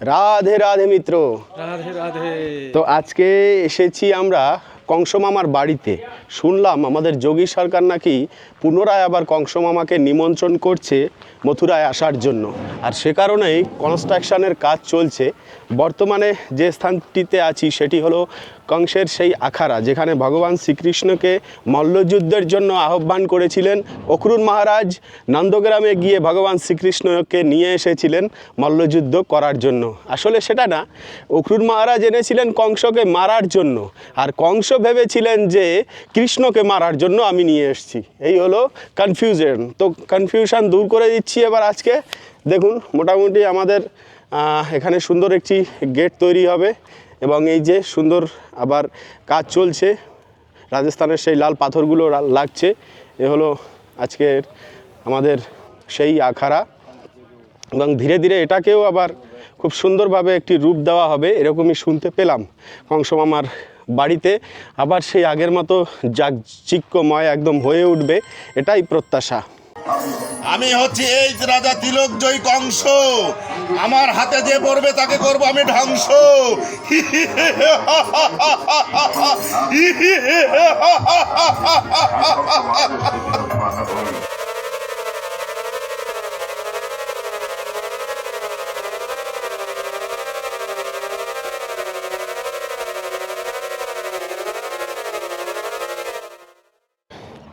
রাধে রাধে মিত্র। রাধে রাধে। তো আজকে এসেছি আমরা কংস মামার বাড়িতে। শুনলাম আমাদের যোগী সরকার নাকি পুনরায় আবার কংস মামাকে নিমন্ত্রণ করছে মথুরায় আসার জন্য। আর সে কারণেই কনস্ট্রাকশনের কাজ চলছে। বর্তমানে যে স্থানটিতে আছি সেটি হলো কংসের সেই আখাড়া, যেখানে ভগবান শ্রীকৃষ্ণকে মল্লযুদ্ধের জন্য আহ্বান করেছিলেন। অক্রুর মহারাজ নন্দগ্রামে গিয়ে ভগবান শ্রীকৃষ্ণকে নিয়ে এসেছিলেন মল্লযুদ্ধ করার জন্য। আসলে সেটা না, অক্রুর মহারাজ এনেছিলেন কংসকে মারার জন্য। আর কংস ভেবেছিলেন যে কৃষ্ণকে মারার জন্য আমি নিয়ে এসেছি। এই হলো কনফিউশন তো কনফিউশন দূর করে দিচ্ছি এবার আজকে। দেখুন, মোটামুটি আমাদের এখানে সুন্দর একটি গেট তৈরি হবে এবং এই যে সুন্দর আবার কাজ চলছে। রাজস্থানের সেই লাল পাথরগুলো লাগছে। এ হলো আজকের আমাদের সেই আখাড়া। এবং ধীরে ধীরে এটাকেও আবার খুব সুন্দরভাবে একটি রূপ দেওয়া হবে, এরকমই শুনতে পেলাম। কংস মামার বাড়িতে, আবার সেই আগের মতো জাকচিক্যময় একদম হয়ে উঠবে, এটাই প্রত্যাশা। আমি হচ্ছি এই রাজা তিলক জয় কংস। আমার হাতে যে পড়বে তাকে করব আমি ধ্বংস।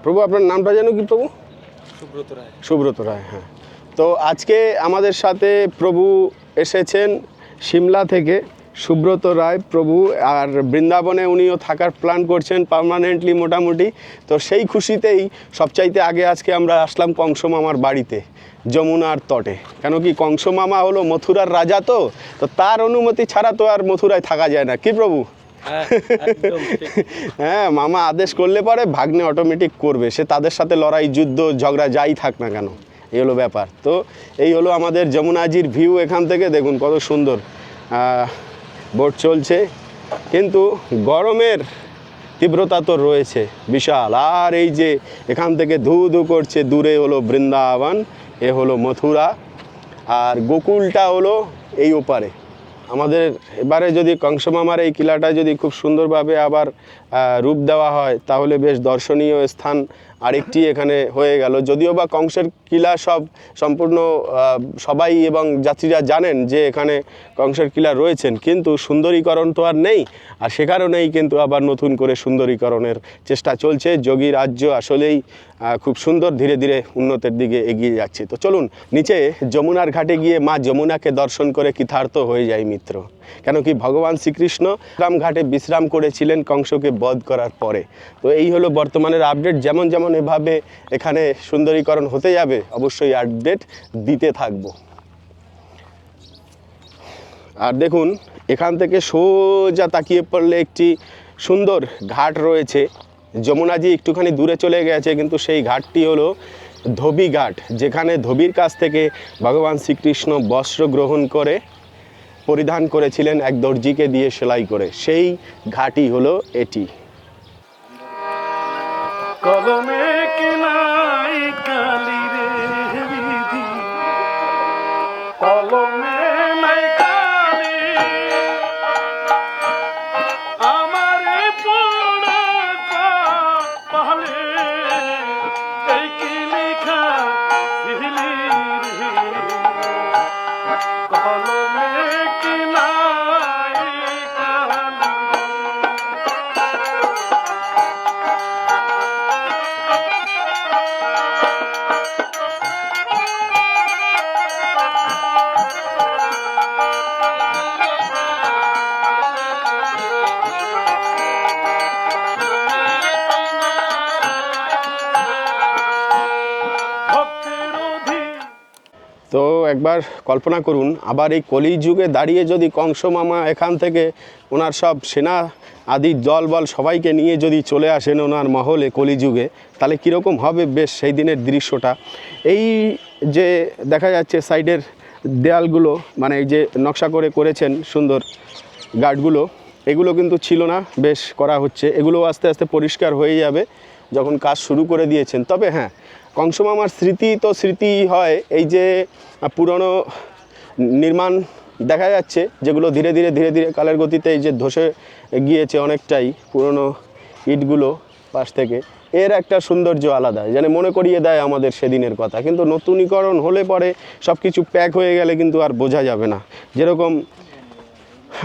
প্রভু আপনার নামটা যেন কি প্রভু? সুব্রত রায়। সুব্রত রায় হ্যাঁ। তো আজকে আমাদের সাথে প্রভু এসেছেন সিমলা থেকে। সুব্রত রায় প্রভু আর বৃন্দাবনে উনিও থাকার প্ল্যান করছেন পার্মানেন্টলি মোটামুটি। তো সেই খুশিতেই সবচাইতে আগে আজকে আমরা আসলাম কংস মামার বাড়িতে যমুনার তটে। কেন কি কংস মামা হলো মথুরার রাজা তো তো তার অনুমতি ছাড়া তো আর মথুরায় থাকা যায় না। কি প্রভু? হ্যাঁ মামা আদেশ করলে পরে ভাগ্নে অটোমেটিক করবে। সে তাদের সাথে লড়াই, যুদ্ধ, ঝগড়া, যাই থাক না কেন, এই হলো ব্যাপার। তো এই হলো আমাদের যমুনাজির ভিউ এখান থেকে, দেখুন কত সুন্দর বোট চলছে। কিন্তু গরমের তীব্রতা তো রয়েছে, বিশাল। আর এই যে এখান থেকে ধু ধু করছে, দূরে হলো বৃন্দাবন, এ হলো মথুরা। আর গোকুলটা হলো এই ওপারে। আমাদের এবারে যদি কংসমামার এই কিলাটা যদি খুব সুন্দরভাবে আবার রূপ দেওয়া হয়, তাহলে বেশ দর্শনীয় স্থান আরেকটি এখানে হয়ে গেল। যদিও বা কংসের কিলা সব সম্পূর্ণ সবাই এবং যাত্রীরা জানেন যে এখানে কংসের কিলা রয়েছেন। কিন্তু সুন্দরীকরণ তো আর নেই। আর সে কারণেই কিন্তু আবার নতুন করে সুন্দরীকরণের চেষ্টা চলছে। যোগী রাজ্য আসলেই খুব সুন্দর ধীরে ধীরে উন্নতের দিকে এগিয়ে যাচ্ছে। তো চলুন, নিচে যমুনার ঘাটে গিয়ে মা যমুনাকে দর্শন করে কৃতার্থ হয়ে যায় মিত্র। কেন কি ভগবান শ্রীকৃষ্ণ রাম ঘাটে বিশ্রাম করেছিলেন কংসকে বধ করার পরে। তো এই হলো বর্তমানের আপডেট যেমন যেমন এভাবে এখানে সুন্দরীকরণ হতে যাবে অবশ্যই আপডেট দিতে থাকব। আর দেখুন, এখান থেকে সোজা তাকিয়ে পড়লে একটি সুন্দর ঘাট রয়েছে। যমুনাজি একটুখানি দূরে চলে গেছে, কিন্তু সেই ঘাটটি হলো ধোবি ঘাট, যেখানে ধোবির কাছ থেকে ভগবান শ্রীকৃষ্ণ বস্ত্র গ্রহণ করে পরিধান করেছিলেন এক দর্জিকে দিয়ে সেলাই করে। সেই ঘাটই হলো এটি। কলমে তো একবার কল্পনা করুন, আবার এই কলি যুগে দাঁড়িয়ে যদি কংস মামা এখান থেকে ওনার সব সেনা আদি দল বল সবাইকে নিয়ে যদি চলে আসেন ওনার মহলে কলিযুগে, তাহলে কীরকম হবে বেশ সেই দিনের দৃশ্যটা? এই যে দেখা যাচ্ছে সাইডের দেয়ালগুলো মানে এই যে নকশা করে করেছেন সুন্দর গার্ডগুলো, এগুলো কিন্তু ছিল না, বেশ করা হচ্ছে। এগুলো আস্তে আস্তে পরিষ্কার হয়ে যাবে যখন কাজ শুরু করে দিয়েছেন। তবে হ্যাঁ কংস মামার স্মৃতি তো স্মৃতি হয়, এই যে পুরনো নির্মাণ দেখা যাচ্ছে, যেগুলো ধীরে ধীরে ধীরে ধীরে কালের গতিতে এই যে ধসে গিয়েছে অনেকটাই পুরনো ইটগুলো পাশ থেকে, এর একটা সৌন্দর্য আলাদা, যেন মনে করিয়ে দেয় আমাদের সেদিনের কথা। কিন্তু নতুনীকরণ হলে পরে সব কিছু প্যাক হয়ে গেলে কিন্তু আর বোঝা যাবে না। যেরকম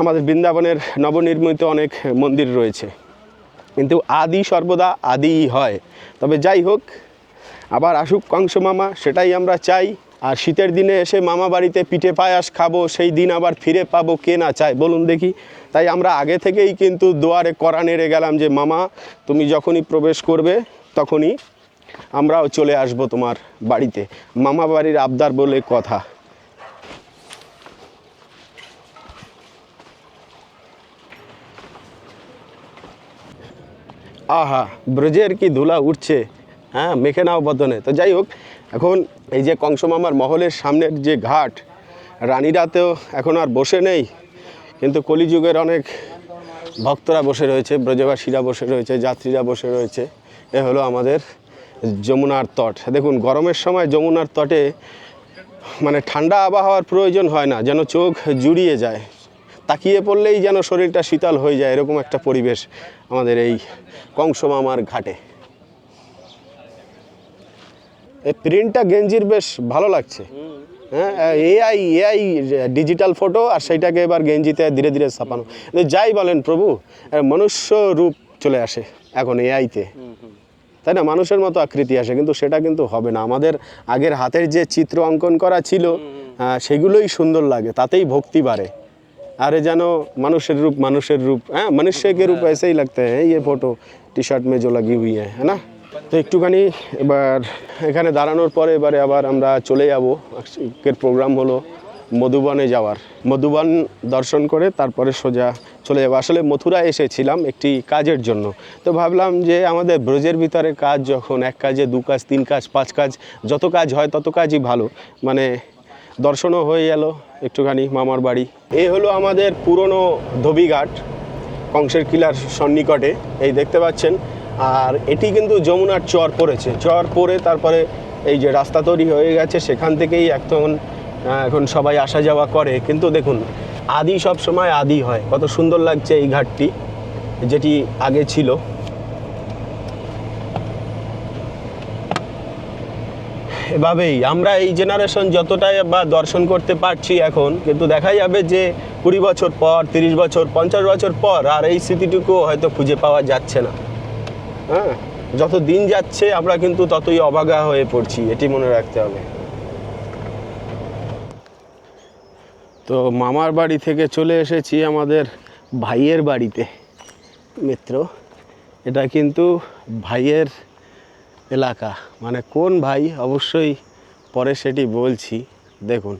আমাদের বৃন্দাবনের নবনির্মিত অনেক মন্দির রয়েছে, কিন্তু আদি সর্বদা আদিই হয়। তবে যাই হোক আবার আসুক কংস মামা, সেটাই আমরা চাই। আর শীতের দিনে এসে মামা বাড়িতে পিঠে পায়াস খাব, সেই দিন আবার ফিরে পাবো কে না চায়, বলুন দেখি। তাই আমরা আগে থেকেই কিন্তু দুয়ারে করা নেড়ে গেলাম যে, মামা, তুমি যখনই প্রবেশ করবে, তখনই আমরাও চলে আসব তোমার বাড়িতে। মামা বাড়ির আবদার বলে কথা। আহা, ব্রজের কি ধুলা উঠছে হ্যাঁ মেখে নাও বদনে। তো যাই হোক, এখন এই যে কংসমামার মহলের সামনের যে ঘাট রানীরাতেও এখন আর বসে নেই, কিন্তু কলিযুগের অনেক ভক্তরা বসে রয়েছে, ব্রজবাসীরা বসে রয়েছে, যাত্রীরা বসে রয়েছে। এ হলো আমাদের যমুনার তট। দেখুন, গরমের সময় যমুনার তটে মানে ঠান্ডা আবহাওয়ার প্রয়োজন হয় না, যেন চোখ জুড়িয়ে যায়। তাকিয়ে পড়লেই যেন শরীরটা শীতল হয়ে যায়, এরকম একটা পরিবেশ আমাদের এই কংসমামার ঘাটে। এই প্রিন্টটা গেঞ্জির বেশ ভালো লাগছে হ্যাঁ এআই এআই ডিজিটাল ফটো আর সেইটাকে এবার গেঞ্জিতে ধীরে ধীরে ছাপানো কিন্তু যাই বলেন প্রভু আহ, মনুষ্য রূপ চলে আসে এখন এআইতে তাই না মানুষের মতো আকৃতি আসে কিন্তু সেটা কিন্তু হবে না আমাদের আগের হাতের যে চিত্র অঙ্কন করা ছিল আহ, সেগুলোই সুন্দর লাগে তাতেই ভক্তি বাড়ে আরে যেন মানুষের রূপ মানুষের রূপ হ্যাঁ মনুষ্য के रूप ऐसे ही लगते हैं ये फोटो टी शर्ट में जो लगी हुई है है ना তো একটুখানি এবার এখানে দাঁড়ানোর পরে এবারে আবার আমরা চলে যাব। আজকের প্রোগ্রাম হলো মধুবনে যাওয়ার। মধুবন দর্শন করে তারপরে সোজা চলে যাব। আসলে মথুরা এসেছিলাম একটি কাজের জন্য। তো ভাবলাম যে আমাদের ব্রজের ভিতরে কাজ যখন এক কাজে, দু কাজ, তিন কাজ, পাঁচ কাজ, যত কাজ হয় তত কাজই ভালো। মানে দর্শনও হয়ে গেল একটুখানি মামার বাড়ি। এই হলো আমাদের পুরনো ধোবিঘাট, কংসের কিলার সন্নিকটে। এই দেখতে পাচ্ছেন আর এটি কিন্তু যমুনার চর পড়েছে। চর পড়ে তারপরে এই যে রাস্তা তৈরি হয়ে গেছে, সেখান থেকেই এখন এখন সবাই আসা যাওয়া করে। কিন্তু দেখুন, আদি সব সময় আদি হয়। কত সুন্দর লাগছে এই ঘাটটি, যেটি আগে ছিল। এভাবেই আমরা এই জেনারেশন যতটাই বা দর্শন করতে পারছি এখন, কিন্তু দেখা যাবে যে কুড়ি বছর পর, তিরিশ বছর, পঞ্চাশ বছর পর আর এই স্মৃতিটুকু হয়তো খুঁজে পাওয়া যাচ্ছে না। হ্যাঁ। যত দিন যাচ্ছে, আমরা কিন্তু ততই অবাগা হয়ে পড়ছি, এটি মনে রাখতে হবে। তো মামার বাড়ি থেকে চলে এসেছি আমাদের ভাইয়ের বাড়িতে। মিত্র, এটা কিন্তু ভাইয়ের এলাকা। মানে কোন ভাই? অবশ্যই পরে সেটি বলছি। দেখুন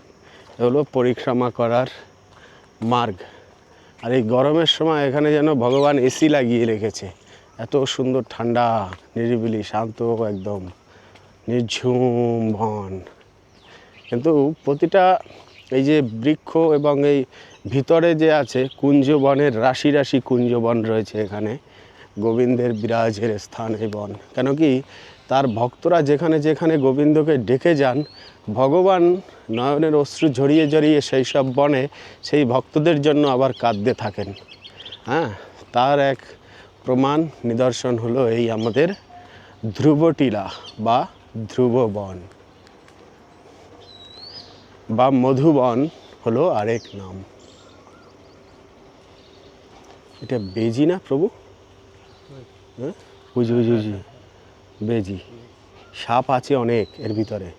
এগুলো পরিক্রমা করার মার্গ। আর এই গরমের সময় এখানে যেন ভগবান এসি লাগিয়ে রেখেছে। এত সুন্দর ঠান্ডা, নিরিবিলি, শান্ত একদম নির্ঝুম বন। কিন্তু প্রতিটা এই যে বৃক্ষ এবং এই ভিতরে যে আছে কুঞ্জবনের, রাশি রাশি কুঞ্জবন রয়েছে এখানে, গোবিন্দের বিরাজের স্থান এই বন। কেন কি তার ভক্তরা যেখানে যেখানে গোবিন্দকে ডেকে যান, ভগবান নয়নের অশ্রু ঝরিয়ে ঝরিয়ে সেই সব বনে সেই ভক্তদের জন্য আবার কাঁদতে থাকেন। হ্যাঁ তার এক প্রমাণ, নিদর্শন হলো এই আমাদের ধ্রুবটিলা বা ধ্রুববন। বা মধুবন হলো আরেক নাম। এটা বেজি না প্রভু? হ্যাঁ? বুঝি বুঝি বুঝি বেজি। সাপ আছে অনেক এর ভিতরে।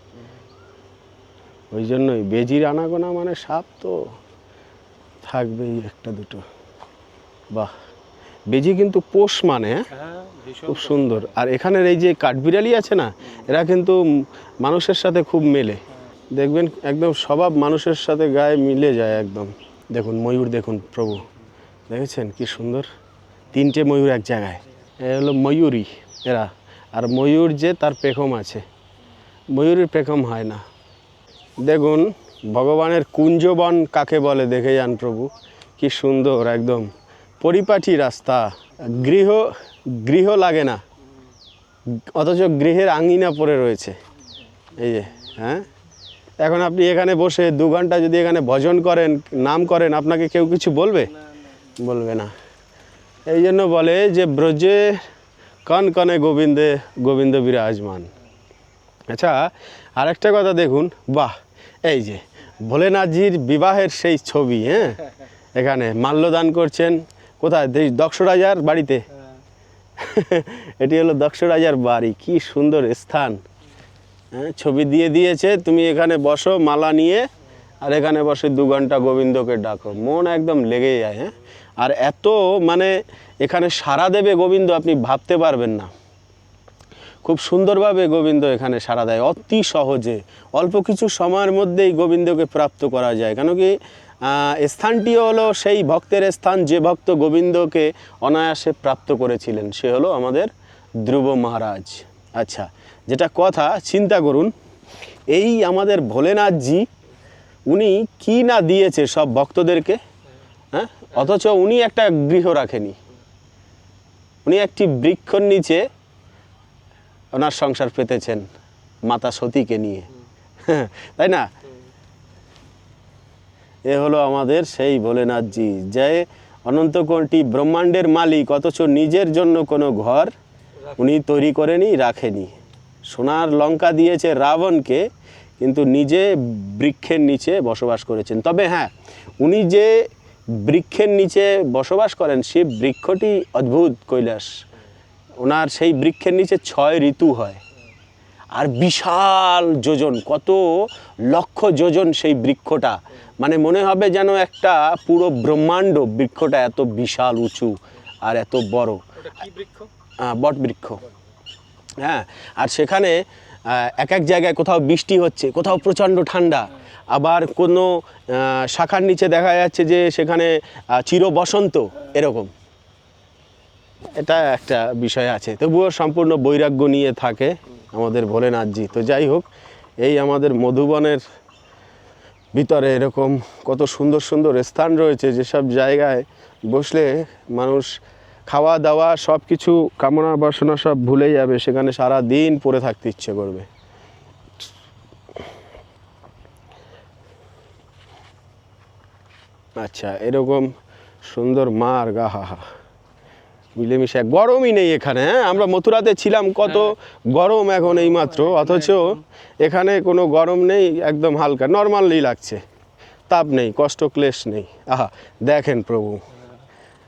ওই জন্যই বেজির আনাগোনা মানে সাপ তো থাকবেই একটা দুটো। বাহ! বেজি কিন্তু পোষ মানে? খুব সুন্দর। আর এখানের এই যে কাঠবিড়ালি আছে না, এরা কিন্তু মানুষের সাথে খুব মেলে। দেখবেন একদম স্বভাব মানুষের সাথে গায়ে মিলে যায় একদম। দেখুন, ময়ূর দেখুন, প্রভু। দেখেছেন কি সুন্দর? তিনটে ময়ূর এক জায়গায়। এ হলো ময়ূরী, এরা। আর ময়ূর যে তার পেখম আছে। ময়ূরের পেখম হয় না। দেখুন, ভগবানের কুঞ্জবন কাকে বলে? দেখে যান প্রভু। কি সুন্দর একদম। পরিপাটি রাস্তা। গৃহ গৃহ লাগে না। অথচ গৃহের আঙিনা পড়ে রয়েছে। এই যে হ্যাঁ? এখন আপনি এখানে বসে দু ঘণ্টা যদি এখানে ভজন করেন, নাম করেন, আপনাকে কেউ কিছু বলবে? বলবে না। এই জন্য বলে যে, ব্রজে কন কনে গোবিন্দে, গোবিন্দ বিরাজমান। আচ্ছা আরেকটা কথা দেখুন। বাহ! এই যে, ভোলেনাথজির বিবাহের সেই ছবি হ্যাঁ? এখানে মাল্যদান করছেন। কোথায়? দক্ষ রাজার বাড়িতে? এটি হলো দক্ষ রাজার বাড়ি। কি সুন্দর স্থান। হ্যাঁ ছবি দিয়ে দিয়েছে তুমি এখানে বসো মালা নিয়ে আর এখানে বসে দু ঘণ্টা গোবিন্দকে ডাকো। মন একদম লেগে যায় হ্যাঁ? আর এত মানে এখানে সারা দেবে গোবিন্দ আপনি ভাবতে পারবেন না। খুব সুন্দরভাবে গোবিন্দ এখানে সাড়া দেয় অতি সহজে। অল্প কিছু সময়ের মধ্যেই গোবিন্দকে প্রাপ্ত করা যায়। কেন কি স্থানটিও হলো সেই ভক্তের স্থান যে ভক্ত গোবিন্দকে অনায়াসে প্রাপ্ত করেছিলেন। সে হলো আমাদের ধ্রুব মহারাজ। আচ্ছা যেটা কথা, চিন্তা করুন, এই আমাদের ভোলেনাথজি, উনি কি না দিয়েছে সব ভক্তদেরকে? হ্যাঁ? অথচ উনি একটা গৃহ রাখেনি। উনি একটি বৃক্ষর নিচে ওনার সংসার পেতেছেন, মাতা সতীকে নিয়ে। তাই না? এ হলো আমাদের সেই ভোলেনাথজি। যে অনন্তকোটি ব্রহ্মাণ্ডের মালিক, অথচ নিজের জন্য কোনো ঘর উনি তৈরি করেনি, রাখেনি। সোনার লঙ্কা দিয়েছে রাবণকে, কিন্তু নিজে বৃক্ষের নিচে বসবাস করেছেন। তবে হ্যাঁ উনি যে বৃক্ষের নিচে বসবাস করেন সেই বৃক্ষটি অদ্ভুত, কৈলাস। ওনার সেই বৃক্ষের নিচে ছয় ঋতু হয়। আর বিশাল যোজন, কত লক্ষ যোজন সেই বৃক্ষটা। মানে মনে হবে যেন একটা পুরো ব্রহ্মাণ্ড বৃক্ষটা এত বিশাল উঁচু আর এত বড়। বট বৃক্ষ। হ্যাঁ আর সেখানে এক এক জায়গায় কোথাও বৃষ্টি হচ্ছে কোথাও প্রচণ্ড ঠান্ডা। আবার কোনো শাখার নিচে দেখা যাচ্ছে যে সেখানে চির বসন্ত এরকম। এটা একটা বিষয় আছে। তবুও সম্পূর্ণ বৈরাগ্য নিয়ে থাকে আমাদের ভোলেনাথজি। তো যাই হোক এই আমাদের মধুবনের ভিতরে এরকম কত সুন্দর সুন্দর স্থান রয়েছে, যেসব জায়গায় বসলে মানুষ খাওয়া দাওয়া সব কিছু কামনা বাসনা সব ভুলে যাবে, সেখানে সারা দিন পড়ে থাকতে ইচ্ছে করবে। আচ্ছা এরকম সুন্দর মার গাহা মিলেমিশে এক- গরমই নেই এখানে হ্যাঁ? আমরা মথুরাতে ছিলাম কত গরম এখন এই মাত্র অথচ এখানে কোনো গরম নেই একদম হালকা নর্মালি লাগছে। তাপ নেই কষ্ট ক্লেশ নেই। আহা দেখেন প্রভু।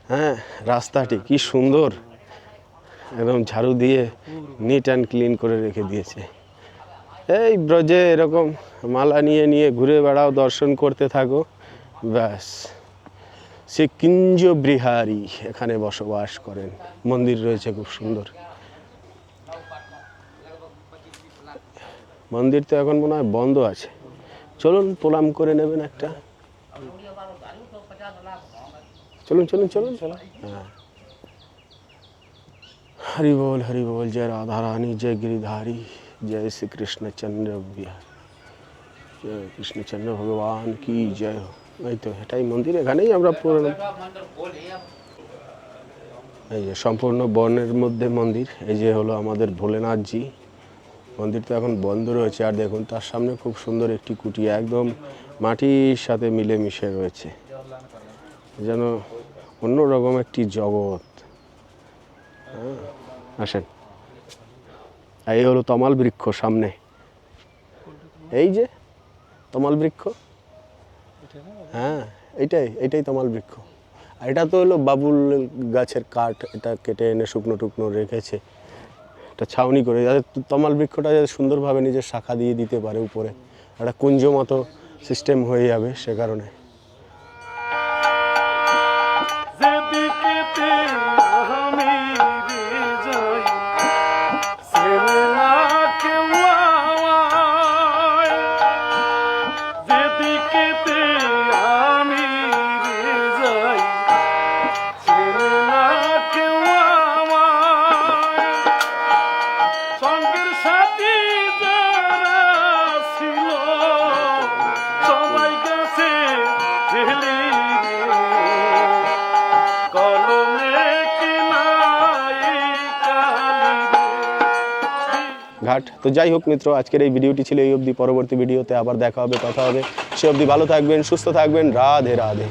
হ্যাঁ রাস্তাটি কি সুন্দর। একদম ঝাড়ু দিয়ে নিট অ্যান্ড ক্লিন করে রেখে দিয়েছে। এই ব্রজে এরকম মালা নিয়ে নিয়ে ঘুরে বেড়াও দর্শন করতে থাকো ব্যাস। সে কিঞ্জ বিহারী এখানে বসবাস করেন। মন্দির রয়েছে খুব সুন্দর। মন্দির তো এখন মনে হয় বন্ধ আছে। চলুন প্রণাম করে নেবেন একটা। চলুন চলুন চলুন। চলুন হ্যাঁ। হরি বল হরি বল, জয় রাধা রানী জয় গিরিধারী, জয় শ্রী কৃষ্ণচন্দ্র বিহার। জয় কৃষ্ণচন্দ্র ভগবান কি জয় এই তো এটাই মন্দির এখানেই আমরা পুরনো এই যে সম্পূর্ণ বনের মধ্যে মন্দির এই যে হলো আমাদের ভোলেনাথজি। মন্দির তো এখন বন্ধ রয়েছে আর দেখুন তার সামনে খুব সুন্দর একটি কুটিয়া একদম মাটির সাথে মিলে মিশে রয়েছে। যেন অন্যরকম একটি জগৎ। হ্যাঁ, আসেন। এই হলো তমাল বৃক্ষ সামনে। এই যে তমাল বৃক্ষ। হ্যাঁ। এটাই এটাই তমাল বৃক্ষ আর এটা তো হলো বাবুল গাছের কাঠ, এটা কেটে এনে শুকনো টুকনো রেখেছে। একটা ছাউনি করে, যাতে তমাল বৃক্ষটা যাতে সুন্দরভাবে নিজের শাখা দিয়ে দিতে পারে উপরে। একটা কুঞ্জ মতো সিস্টেম হয়ে যাবে সে কারণে। ঘাট তো যাই হোক মিত্র, আজকের এই ভিডিওটি ছিল এই অবধি। পরবর্তী ভিডিওতে আবার দেখা হবে, কথা হবে। সে অবধি ভালো থাকবেন, সুস্থ থাকবেন। রাধে রাধে।